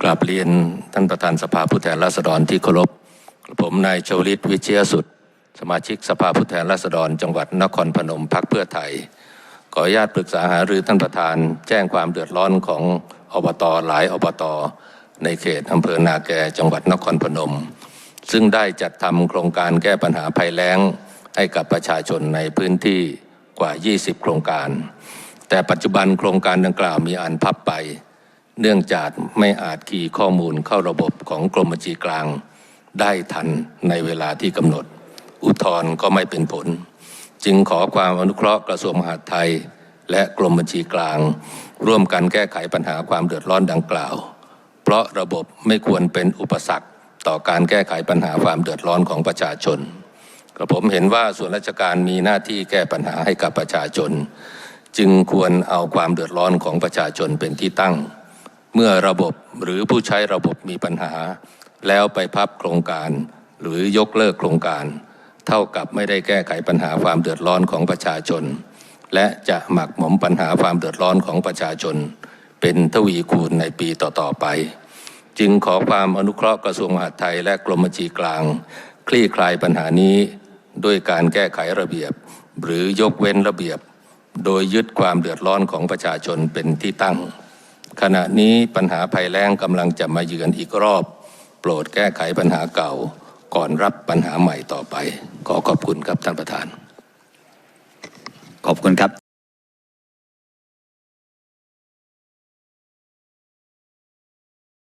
กราบเรียนท่านประธานสภาผู้แทนราษฎรที่เคารพผมนายชวลิตวิเชียสุด สมาชิกสภาผู้แทนราษฎร จังหวัดนครพนมพักเพื่อไทย ขออนุญาตปรึกษาหารือท่านประธาน แจ้งความเดือดร้อนของอบตหลายอบต ในเขตอำเภอนาแกจังหวัดนครพนม ซึ่งได้จัดทำโครงการแก้ปัญหาภัยแล้งให้กับประชาชนในพื้นที่กว่า 20 โครงการ แต่ปัจจุบันโครงการดังกล่าวมีอันพับไป เนื่องจากไม่อาจคีย์ข้อมูลเข้าระบบของกรมบัญชีกลาง ได้ทันในเวลาที่กำหนด อุทธรณ์ก็ไม่เป็นผล จึงขอความอนุเคราะห์กระทรวงมหาดไทย และกรมบัญชีกลาง ร่วมกันแก้ไขปัญหาความเดือดร้อนดังกล่าว เพราะระบบไม่ควรเป็นอุปสรรคต่อการแก้ไขปัญหาความเดือดร้อนของประชาชนกระผมเห็นว่าส่วนราชการมีหน้าที่แก้ปัญหาให้กับประชาชน จึงควรเอาความเดือดร้อนของประชาชนเป็นที่ตั้ง เมื่อระบบหรือผู้ใช้ระบบมีปัญหา แล้วไปพับโครงการ หรือยกเลิกโครงการ เท่ากับไม่ได้แก้ไขปัญหาความเดือดร้อนของประชาชน และจะหมักหมมปัญหาความเดือดร้อนของประชาชน เป็นทวีคูณในปีต่อๆไป จึงขอความอนุเคราะห์กระทรวงมหาดไทยและกรมบัญชีกลาง คลี่คลายปัญหานี้ด้วยการแก้ไขระเบียบ หรือยกเว้นระเบียบ โดยยึดความเดือดร้อนของประชาชนเป็นที่ตั้ง ขณะนี้ปัญหาภัยแล้งกำลังจะมาเยือนอีกรอบ โปรดแก้ไขปัญหาเก่า ก่อนรับปัญหาใหม่ต่อไป ขอขอบคุณครับท่านประธาน ขอบคุณครับ